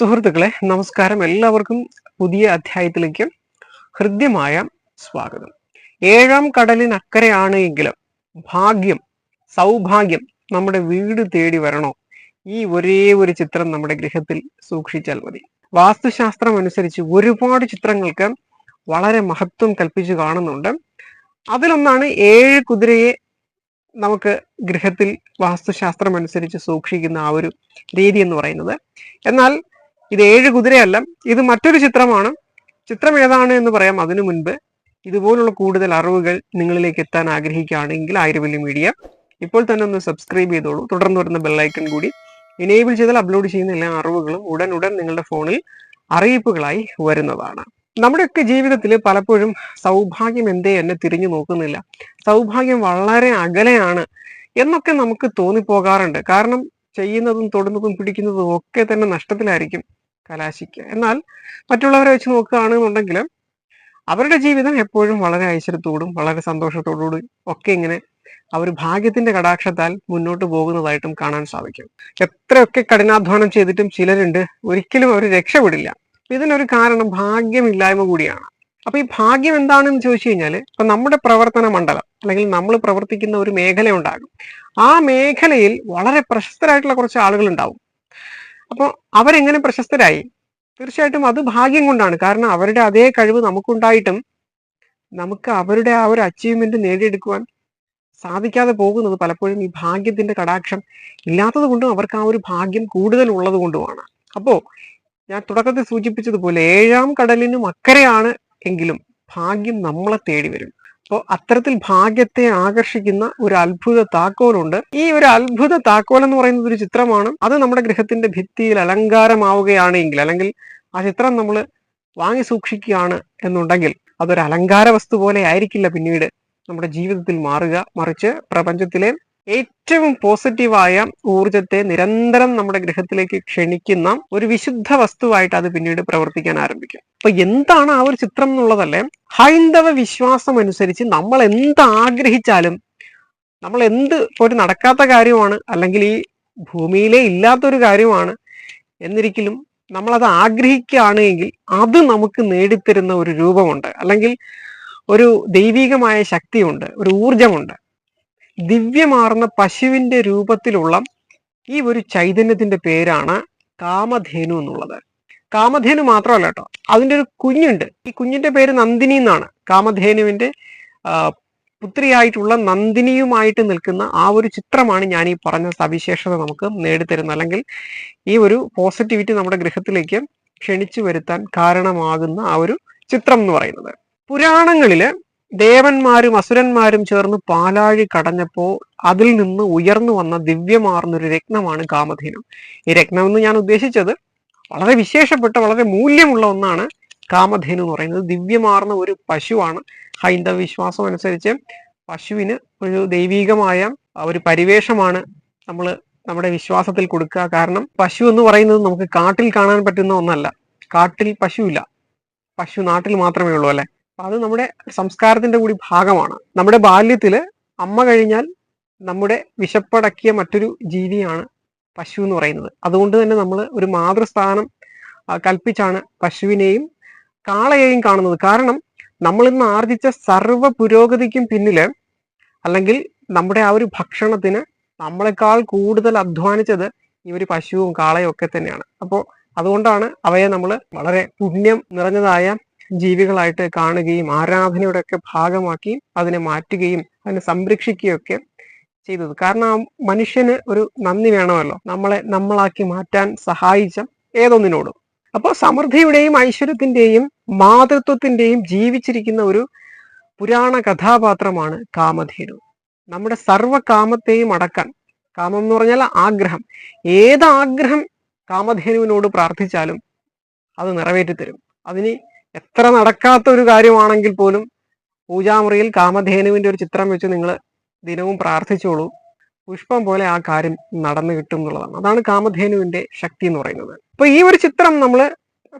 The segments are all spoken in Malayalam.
സുഹൃത്തുക്കളെ നമസ്കാരം. എല്ലാവർക്കും പുതിയ അധ്യായത്തിലേക്ക് ഹൃദ്യമായ സ്വാഗതം. ഏഴാം കടലിനക്കരെയാണ് എങ്കിലും ഭാഗ്യം സൗഭാഗ്യം നമ്മുടെ വീട് തേടി വരണോ? ഈ ഒരേ ഒരു ചിത്രം നമ്മുടെ ഗൃഹത്തിൽ സൂക്ഷിച്ചാൽ മതി. വാസ്തുശാസ്ത്രം അനുസരിച്ച് ഒരുപാട് ചിത്രങ്ങൾക്ക് വളരെ മഹത്വം കൽപ്പിച്ചു കാണുന്നുണ്ട്. അതിലൊന്നാണ് ഏഴ് കുതിരയെ നമുക്ക് ഗൃഹത്തിൽ വാസ്തുശാസ്ത്രം അനുസരിച്ച് സൂക്ഷിക്കുന്ന ആ ഒരു രീതി എന്ന് പറയുന്നത്. എന്നാൽ ഇത് ഏഴ് കുതിരയല്ല ഇത് മറ്റൊരു ചിത്രമാണ്. ചിത്രം ഏതാണ് എന്ന് പറയാം അതിനു മുൻപ്. ഇതുപോലുള്ള കൂടുതൽ അറിവുകൾ നിങ്ങളിലേക്ക് എത്താൻ ആഗ്രഹിക്കുകയാണെങ്കിൽ ആയിരവല്ലി മീഡിയ. ഇപ്പോൾ തന്നെ ഒന്ന് സബ്സ്ക്രൈബ് ചെയ്തോളൂ. തുടർന്ന് വരുന്ന ബെല്ലൈക്കൺ കൂടി എനേബിൾ ചെയ്താൽ അപ്ലോഡ് ചെയ്യുന്ന എല്ലാ അറിവുകളും ഉടൻ ഉടൻ നിങ്ങളുടെ ഫോണിൽ അറിയിപ്പുകളായി വരുന്നതാണ്. നമ്മുടെയൊക്കെ ജീവിതത്തിൽ പലപ്പോഴും സൗഭാഗ്യം എന്തേ എന്നെ തിരിഞ്ഞു നോക്കുന്നില്ല. സൗഭാഗ്യം വളരെ അകലെയാണ് എന്നൊക്കെ നമുക്ക് തോന്നിപ്പോകാറുണ്ട്. കാരണം ചെയ്യുന്നതും തൊടുന്നതും പിടിക്കുന്നതും ഒക്കെ തന്നെ നഷ്ടത്തിലായിരിക്കും. കലാശിക്കുക എന്നാൽ മറ്റുള്ളവരെ വെച്ച് നോക്കുകയാണെന്നുണ്ടെങ്കിൽ അവരുടെ ജീവിതം എപ്പോഴും വളരെ ഐശ്വര്യത്തോടും വളരെ സന്തോഷത്തോടുകൂടി ഒക്കെ ഇങ്ങനെ അവർ ഭാഗ്യത്തിന്റെ കടാക്ഷത്താൽ മുന്നോട്ട് പോകുന്നതായിട്ടും കാണാൻ സാധിക്കും. എത്രയൊക്കെ കഠിനാധ്വാനം ചെയ്തിട്ടും ചിലരുണ്ട് ഒരിക്കലും അവർ രക്ഷപ്പെടില്ല. ഇതിനൊരു കാരണം ഭാഗ്യമില്ലായ്മ കൂടിയാണ്. അപ്പൊ ഈ ഭാഗ്യം എന്താണെന്ന് ചോദിച്ചു കഴിഞ്ഞാൽ ഇപ്പൊ നമ്മുടെ പ്രവർത്തന മണ്ഡലം അല്ലെങ്കിൽ നമ്മൾ പ്രവർത്തിക്കുന്ന ഒരു മേഖല ഉണ്ടാകും. ആ മേഖലയിൽ വളരെ പ്രശസ്തരായിട്ടുള്ള കുറച്ച് ആളുകൾ ഉണ്ടാവും. അപ്പോൾ അവരെങ്ങനെ പ്രശസ്തരായി? തീർച്ചയായിട്ടും അത് ഭാഗ്യം കൊണ്ടാണ്. കാരണം അവരുടെ അതേ കഴിവ് നമുക്കുണ്ടായിട്ടും നമുക്ക് അവരുടെ ആ ഒരു അച്ചീവ്മെന്റ് നേടിയെടുക്കുവാൻ സാധിക്കാതെ പോകുന്നത് പലപ്പോഴും ഈ ഭാഗ്യത്തിന്റെ കടാക്ഷം ഇല്ലാത്തത് കൊണ്ടും അവർക്ക് ആ ഒരു ഭാഗ്യം കൂടുതൽ ഉള്ളത് കൊണ്ടുമാണ്. അപ്പോ ഞാൻ തുടക്കത്തിൽ സൂചിപ്പിച്ചതുപോലെ ഏഴാം കടലിനും അക്കരെയാണ് എങ്കിലും ഭാഗ്യം നമ്മളെ തേടി വരും അപ്പോൾ അത്തരത്തിൽ ഭാഗ്യത്തെ ആകർഷിക്കുന്ന ഒരു അത്ഭുത താക്കോലുണ്ട്. ഈ ഒരു അത്ഭുത താക്കോൽ എന്ന് പറയുന്നത് ഒരു ചിത്രമാണ്. അത് നമ്മുടെ ഗൃഹത്തിന്റെ ഭിത്തിയിൽ അലങ്കാരമാവുകയാണ് എങ്കിൽ അല്ലെങ്കിൽ ആ ചിത്രം നമ്മൾ വാങ്ങി സൂക്ഷിക്കുകയാണ് എന്നുണ്ടെങ്കിൽ അതൊരു അലങ്കാര വസ്തു പോലെ ആയിരിക്കില്ല പിന്നീട് നമ്മുടെ ജീവിതത്തിൽ മാറുക. മറിച്ച് പ്രപഞ്ചത്തിലെ ഏറ്റവും പോസിറ്റീവായ ഊർജത്തെ നിരന്തരം നമ്മുടെ ഗ്രഹത്തിലേക്ക് ക്ഷണിക്കുന്ന ഒരു വിശുദ്ധ വസ്തുവായിട്ട് അത് പിന്നീട് പ്രവർത്തിക്കാൻ ആരംഭിക്കും. അപ്പൊ എന്താണ് ആ ഒരു ചിത്രം എന്നുള്ളതല്ലേ? ഹൈന്ദവ വിശ്വാസം അനുസരിച്ച് നമ്മൾ എന്ത് ആഗ്രഹിച്ചാലും നമ്മൾ എന്ത് ഒരു നടക്കാത്ത കാര്യമാണ് അല്ലെങ്കിൽ ഈ ഭൂമിയിലെ ഇല്ലാത്തൊരു കാര്യമാണ് എന്നിരിക്കലും നമ്മൾ അത് ആഗ്രഹിക്കുകയാണ് എങ്കിൽ അത് നമുക്ക് നേടിത്തരുന്ന ഒരു രൂപമുണ്ട്. അല്ലെങ്കിൽ ഒരു ദൈവികമായ ശക്തിയുണ്ട് ഒരു ഊർജമുണ്ട് ദിവ്യമാർന്ന പശുവിന്റെ രൂപത്തിലുള്ള ഈ ഒരു ചൈതന്യത്തിന്റെ പേരാണ് കാമധേനു എന്നുള്ളത്. കാമധേനു മാത്രമല്ല കേട്ടോ അതിന്റെ ഒരു കുഞ്ഞുണ്ട്. ഈ കുഞ്ഞിന്റെ പേര് നന്ദിനി എന്നാണ്. കാമധേനുവിന്റെ പുത്രിയായിട്ടുള്ള നന്ദിനിയുമായിട്ട് നിൽക്കുന്ന ആ ഒരു ചിത്രമാണ് ഞാൻ ഈ പറഞ്ഞ സവിശേഷത നമുക്ക് നേടിത്തരുന്നത്. അല്ലെങ്കിൽ ഈ ഒരു പോസിറ്റിവിറ്റി നമ്മുടെ ഗൃഹത്തിലേക്ക് ക്ഷണിച്ചു വരുത്താൻ കാരണമാകുന്ന ആ ഒരു ചിത്രം എന്ന് പറയുന്നത്. പുരാണങ്ങളിൽ ദേവന്മാരും അസുരന്മാരും ചേർന്ന് പാലാഴി കടഞ്ഞപ്പോൾ അതിൽ നിന്ന് ഉയർന്നു വന്ന ദിവ്യമാർന്നൊരു രത്നമാണ് കാമധേനു. ഈ രത്നം എന്ന് ഞാൻ ഉദ്ദേശിച്ചത് വളരെ വിശേഷപ്പെട്ട വളരെ മൂല്യമുള്ള ഒന്നാണ് കാമധേനു എന്ന് പറയുന്നത്. ദിവ്യമാർന്ന ഒരു പശുവാണ്. ഹൈന്ദവ വിശ്വാസം അനുസരിച്ച് പശുവിന് ഒരു ദൈവീകമായ ഒരു പരിവേഷമാണ് നമ്മൾ നമ്മുടെ വിശ്വാസത്തിൽ കൊടുക്കുക. കാരണം പശു എന്ന് പറയുന്നത് നമുക്ക് കാട്ടിൽ കാണാൻ പറ്റുന്ന ഒന്നല്ല. കാട്ടിൽ പശുവില്ല. പശു നാട്ടിൽ മാത്രമേ ഉള്ളൂ അല്ലെ? അത് നമ്മുടെ സംസ്കാരത്തിന്റെ കൂടി ഭാഗമാണ്. നമ്മുടെ ബാല്യത്തിൽ അമ്മ കഴിഞ്ഞാൽ നമ്മുടെ വിശപ്പടക്കിയ മറ്റൊരു ജീവിയാണ് പശു എന്ന് പറയുന്നത്. അതുകൊണ്ട് തന്നെ നമ്മൾ ഒരു മാതൃസ്ഥാനം കൽപ്പിച്ചാണ് പശുവിനെയും കാളയെയും കാണുന്നത്. കാരണം നമ്മൾ ഇന്ന് ആർജിച്ച സർവ പുരോഗതിക്കും പിന്നിൽ അല്ലെങ്കിൽ നമ്മുടെ ആ ഒരു ഭക്ഷണത്തിന് നമ്മളെക്കാൾ കൂടുതൽ അധ്വാനിച്ചത് ഈ ഒരു പശുവും കാളയും ഒക്കെ തന്നെയാണ്. അപ്പോൾ അതുകൊണ്ടാണ് അവയെ നമ്മൾ വളരെ പുണ്യം നിറഞ്ഞതായ ജീവികളായിട്ട് കാണുകയും ആരാധനയുടെ ഒക്കെ ഭാഗമാക്കി അതിനെ മാറ്റുകയും അതിനെ സംരക്ഷിക്കുകയും ഒക്കെ ചെയ്തത്. കാരണം മനുഷ്യന് ഒരു നന്ദി വേണമല്ലോ. നമ്മളെ നമ്മളാക്കി മാറ്റാൻ സഹായിച്ച ഏതൊന്നിനോടും. അപ്പോൾ സമൃദ്ധിയുടെയും ഐശ്വര്യത്തിന്റെയും മാതൃത്വത്തിന്റെയും ജീവിച്ചിരിക്കുന്ന ഒരു പുരാണ കഥാപാത്രമാണ് കാമധേനു. നമ്മുടെ സർവകാമത്തെയും അടക്കാൻ കാമം എന്ന് പറഞ്ഞാൽ ആഗ്രഹം. ഏത് ആഗ്രഹം കാമധേനുവിനോട് പ്രാർത്ഥിച്ചാലും അത് നിറവേറ്റി തരും അതിന് എത്ര നടക്കാത്ത ഒരു കാര്യമാണെങ്കിൽ പോലും പൂജാമുറിയിൽ കാമധേനുവിന്റെ ഒരു ചിത്രം വെച്ച് നിങ്ങൾ ദിനവും പ്രാർത്ഥിച്ചോളൂ. പുഷ്പം പോലെ ആ കാര്യം നടന്നു കിട്ടും എന്നുള്ളതാണ്. അതാണ് കാമധേനുവിന്റെ ശക്തി എന്ന് പറയുന്നത്. അപ്പൊ ഈ ഒരു ചിത്രം നമ്മൾ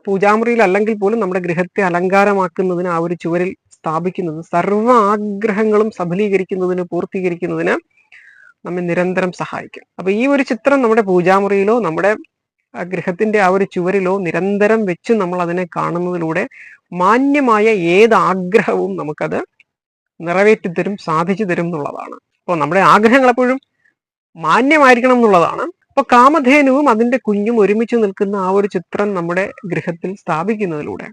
പൂജാമുറിയിൽ അല്ലെങ്കിൽ പോലും നമ്മുടെ ഗൃഹത്തെ അലങ്കാരമാക്കുന്നതിന് ആ ഒരു ചുവരിൽ സ്ഥാപിക്കുന്നത് സർവ ആഗ്രഹങ്ങളും സഫലീകരിക്കുന്നതിന് പൂർത്തീകരിക്കുന്നതിന് നമ്മെ നിരന്തരം സഹായിക്കും. അപ്പൊ ഈ ഒരു ചിത്രം നമ്മുടെ പൂജാമുറിയിലോ നമ്മുടെ ആ ഗൃഹത്തിന്റെ ആ ഒരു ചുവരിലോ നിരന്തരം വെച്ച് നമ്മൾ അതിനെ കാണുന്നതിലൂടെ മാന്യമായ ഏത് ആഗ്രഹവും നമുക്കത് നിറവേറ്റി തരും സാധിച്ചു തരും എന്നുള്ളതാണ്. അപ്പോൾ നമ്മുടെ ആഗ്രഹങ്ങൾ എപ്പോഴും മാന്യമായിരിക്കണം എന്നുള്ളതാണ്. അപ്പൊ കാമധേനുവും അതിന്റെ കുഞ്ഞും ഒരുമിച്ച് നിൽക്കുന്ന ആ ഒരു ചിത്രം നമ്മുടെ ഗൃഹത്തിൽ സ്ഥാപിക്കുന്നതിലൂടെ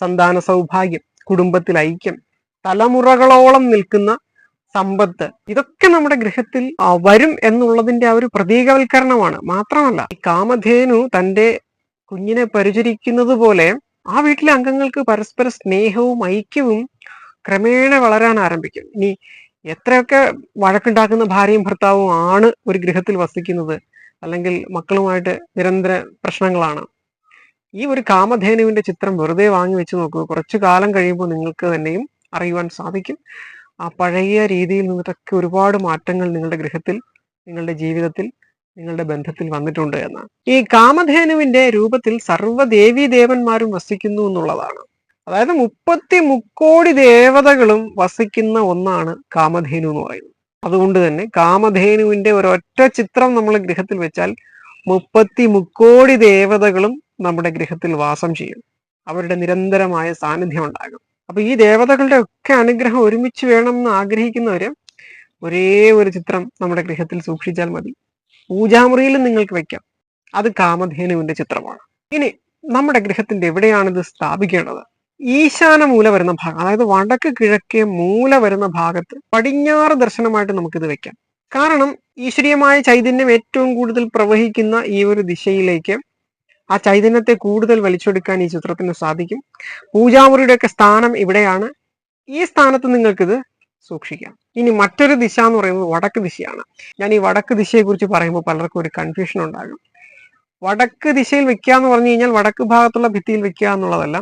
സന്താന സൗഭാഗ്യം കുടുംബത്തിൽ ഐക്യം തലമുറകളോളം നിൽക്കുന്ന സമ്പത്ത്. ഇതൊക്കെ നമ്മുടെ ഗൃഹത്തിൽ വരും എന്നുള്ളതിന്റെ ആ ഒരു പ്രതീകവൽക്കരണമാണ്. മാത്രമല്ല ഈ കാമധേനു തന്റെ കുഞ്ഞിനെ പരിചരിക്കുന്നത് പോലെ ആ വീട്ടിലെ അംഗങ്ങൾക്ക് പരസ്പര സ്നേഹവും ഐക്യവും ക്രമേണ വളരാൻ ആരംഭിക്കും. ഇനി എത്രയൊക്കെ വഴക്കുണ്ടാക്കുന്ന ഭാര്യയും ഭർത്താവും ആണ് ഒരു ഗൃഹത്തിൽ വസിക്കുന്നത് അല്ലെങ്കിൽ മക്കളുമായിട്ട് നിരന്തര പ്രശ്നങ്ങളാണ്. ഈ ഒരു കാമധേനുവിന്റെ ചിത്രം വെറുതെ വാങ്ങി വെച്ച് നോക്കുക കുറച്ചു കാലം കഴിയുമ്പോൾ നിങ്ങൾക്ക് തന്നെയും അറിയുവാൻ സാധിക്കും. ആ പഴയ രീതിയിൽ നിന്നിട്ടൊക്കെ ഒരുപാട് മാറ്റങ്ങൾ നിങ്ങളുടെ ഗൃഹത്തിൽ നിങ്ങളുടെ ജീവിതത്തിൽ നിങ്ങളുടെ ബന്ധത്തിൽ വന്നിട്ടുണ്ട് എന്ന്. ഈ കാമധേനുവിന്റെ രൂപത്തിൽ സർവ സർവദേവീ ദേവന്മാരും വസിക്കുന്നു എന്നുള്ളതാണ്. അതായത് മുപ്പത്തി മുക്കോടി ദേവതകളും വസിക്കുന്ന ഒന്നാണ് കാമധേനു എന്ന് പറയുന്നത്. അതുകൊണ്ട് തന്നെ കാമധേനുവിന്റെ ഒരൊറ്റ ചിത്രം നമ്മൾ ഗൃഹത്തിൽ വെച്ചാൽ മുപ്പത്തി മുക്കോടി ദേവതകളും നമ്മുടെ ഗൃഹത്തിൽ വാസം ചെയ്യും. അവരുടെ നിരന്തരമായ സാന്നിധ്യം ഉണ്ടാകും. അപ്പൊ ഈ ദേവതകളുടെ ഒക്കെ അനുഗ്രഹം ഒരുമിച്ച് വേണം എന്ന് ആഗ്രഹിക്കുന്നവര് ഒരേ ഒരു ചിത്രം നമ്മുടെ ഗൃഹത്തിൽ സൂക്ഷിച്ചാൽ മതി. പൂജാമുറിയിൽ നിങ്ങൾക്ക് വെക്കാം. അത് കാമധേനുവിന്റെ ചിത്രമാണ്. ഇനി നമ്മുടെ ഗൃഹത്തിന്റെ എവിടെയാണ് ഇത് സ്ഥാപിക്കേണ്ടത്? ഈശാന മൂല വരുന്ന ഭാഗം അതായത് വടക്ക് കിഴക്കേ മൂല വരുന്ന ഭാഗത്ത് പടിഞ്ഞാറ് ദർശനമായിട്ട് നമുക്കിത് വെക്കാം. കാരണം ഈശ്വരീയമായ ചൈതന്യം ഏറ്റവും കൂടുതൽ പ്രവഹിക്കുന്ന ഈ ഒരു ദിശയിലേക്ക് ആ ചൈതന്യത്തെ കൂടുതൽ വലിച്ചെടുക്കാൻ ഈ ചിത്രത്തിന് സാധിക്കും. പൂജാമുറിയുടെയൊക്കെ സ്ഥാനം ഇവിടെയാണ്. ഈ സ്ഥാനത്ത് നിങ്ങൾക്കിത് സൂക്ഷിക്കാം. ഇനി മറ്റൊരു ദിശ എന്ന് പറയുന്നത് വടക്ക് ദിശയാണ്. ഞാൻ ഈ വടക്ക് ദിശയെ കുറിച്ച് പറയുമ്പോൾ പലർക്കും ഒരു കൺഫ്യൂഷൻ ഉണ്ടാകും. വടക്ക് ദിശയിൽ വെക്കുക എന്ന് പറഞ്ഞു കഴിഞ്ഞാൽ വടക്ക് ഭാഗത്തുള്ള ഭിത്തിയിൽ വെക്കുക എന്നുള്ളതല്ല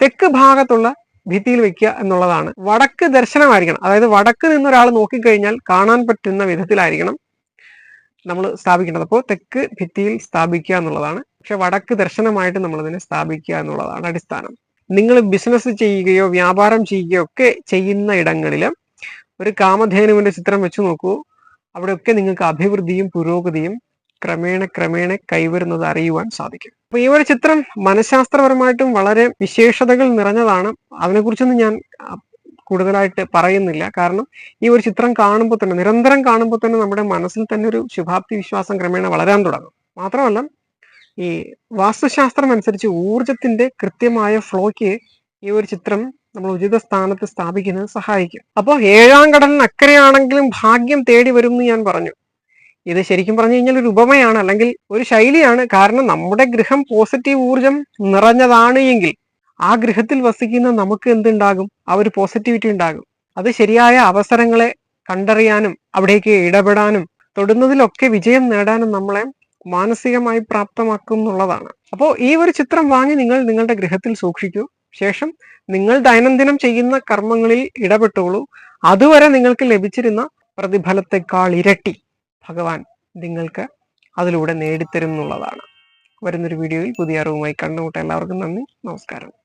തെക്ക് ഭാഗത്തുള്ള ഭിത്തിയിൽ വെക്കുക എന്നുള്ളതാണ്. വടക്ക് ദർശനമായിരിക്കണം. അതായത് വടക്ക് നിന്ന് ഒരാൾ നോക്കിക്കഴിഞ്ഞാൽ കാണാൻ പറ്റുന്ന വിധത്തിലായിരിക്കണം നമ്മൾ സ്ഥാപിക്കേണ്ടത്. അപ്പോൾ തെക്ക് ഭിത്തിയിൽ സ്ഥാപിക്കുക എന്നുള്ളതാണ്. പക്ഷെ വടക്ക് ദർശനമായിട്ട് നമ്മൾ അതിനെ സ്ഥാപിക്കുക എന്നുള്ളതാണ് അടിസ്ഥാനം. നിങ്ങൾ ബിസിനസ് ചെയ്യുകയോ വ്യാപാരം ചെയ്യുകയോ ഒക്കെ ചെയ്യുന്ന ഇടങ്ങളിൽ ഒരു കാമധേനുവിന്റെ ചിത്രം വെച്ച് നോക്കൂ. അവിടെയൊക്കെ നിങ്ങൾക്ക് അഭിവൃദ്ധിയും പുരോഗതിയും ക്രമേണ ക്രമേണ കൈവരുന്നത് അറിയുവാൻ സാധിക്കും. അപ്പൊ ഈ ഒരു ചിത്രം മനഃശാസ്ത്രപരമായിട്ടും വളരെ വിശേഷതകൾ നിറഞ്ഞതാണ്. അതിനെക്കുറിച്ചൊന്നും ഞാൻ കൂടുതലായിട്ട് പറയുന്നില്ല. കാരണം ഈ ഒരു ചിത്രം കാണുമ്പോൾ തന്നെ നിരന്തരം കാണുമ്പോൾ തന്നെ നമ്മുടെ മനസ്സിൽ തന്നെ ഒരു ശുഭാപ്തി വിശ്വാസം ക്രമേണ വളരാൻ തുടങ്ങും. മാത്രമല്ല ഈ വാസ്തുശാസ്ത്രം അനുസരിച്ച് ഊർജത്തിന്റെ കൃത്യമായ ഫ്ലോയ്ക്ക് ഈ ഒരു ചിത്രം നമ്മൾ ഉചിത സ്ഥാനത്ത് സ്ഥാപിക്കുന്നത് സഹായിക്കും. അപ്പോൾ ഏഴാം കടലിന് അക്കരയാണെങ്കിലും ഭാഗ്യം തേടി വരും എന്ന് ഞാൻ പറഞ്ഞു. ഇത് ശരിക്കും പറഞ്ഞു കഴിഞ്ഞാൽ ഒരു ഉപമയാണ് അല്ലെങ്കിൽ ഒരു ശൈലിയാണ്. കാരണം നമ്മുടെ ഗൃഹം പോസിറ്റീവ് ഊർജം നിറഞ്ഞതാണ് എങ്കിൽ ആ ഗൃഹത്തിൽ വസിക്കുന്ന നമുക്ക് എന്തുണ്ടാകും? ആ ഒരു പോസിറ്റിവിറ്റി ഉണ്ടാകും. അത് ശരിയായ അവസരങ്ങളെ കണ്ടറിയാനും അവിടേക്ക് ഇടപെടാനും തൊടുന്നതിലൊക്കെ വിജയം നേടാനും നമ്മളെ മാനസികമായി പ്രാപ്തമാക്കും എന്നുള്ളതാണ് അപ്പോൾ ഈ ഒരു ചിത്രം വാങ്ങി നിങ്ങൾ നിങ്ങളുടെ ഗൃഹത്തിൽ സൂക്ഷിക്കൂ. ശേഷം നിങ്ങൾ ദൈനംദിനം ചെയ്യുന്ന കർമ്മങ്ങളിൽ ഇടപെട്ടുള്ളൂ. അതുവരെ നിങ്ങൾക്ക് ലഭിച്ചിരുന്ന പ്രതിഫലത്തെക്കാൾ ഇരട്ടി ഭഗവാൻ നിങ്ങൾക്ക് അതിലൂടെ നേടിത്തരും എന്നുള്ളതാണ് വരുന്നൊരു വീഡിയോയിൽ പുതിയ അറിവുമായി കണ്ടുമുട്ട എല്ലാവർക്കും നന്ദി. നമസ്കാരം.